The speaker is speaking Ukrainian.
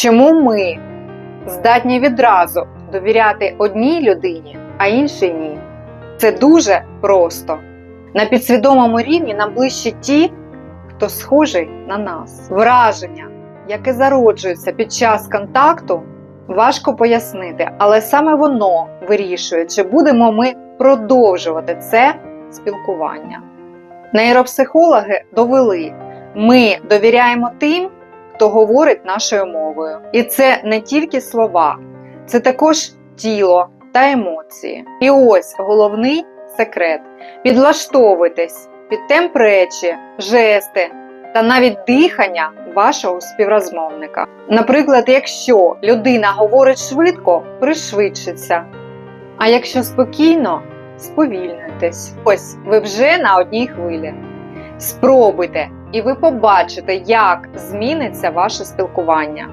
Чому ми здатні відразу довіряти одній людині, а іншій ні? Це дуже просто. На підсвідомому рівні нам ближче ті, хто схожий на нас. Враження, яке зароджується під час контакту, важко пояснити, але саме воно вирішує, чи будемо ми продовжувати це спілкування. Нейропсихологи довели, ми довіряємо тим, хто говорить нашою мовою. І це не тільки слова, це також тіло та емоції. І ось головний секрет: підлаштовуйтесь під темп речі, жести та навіть дихання вашого співрозмовника. Наприклад, якщо людина говорить швидко, пришвидшиться. А якщо спокійно, сповільнитесь. Ось ви вже на одній хвилі. Спробуйте, і ви побачите, як зміниться ваше спілкування.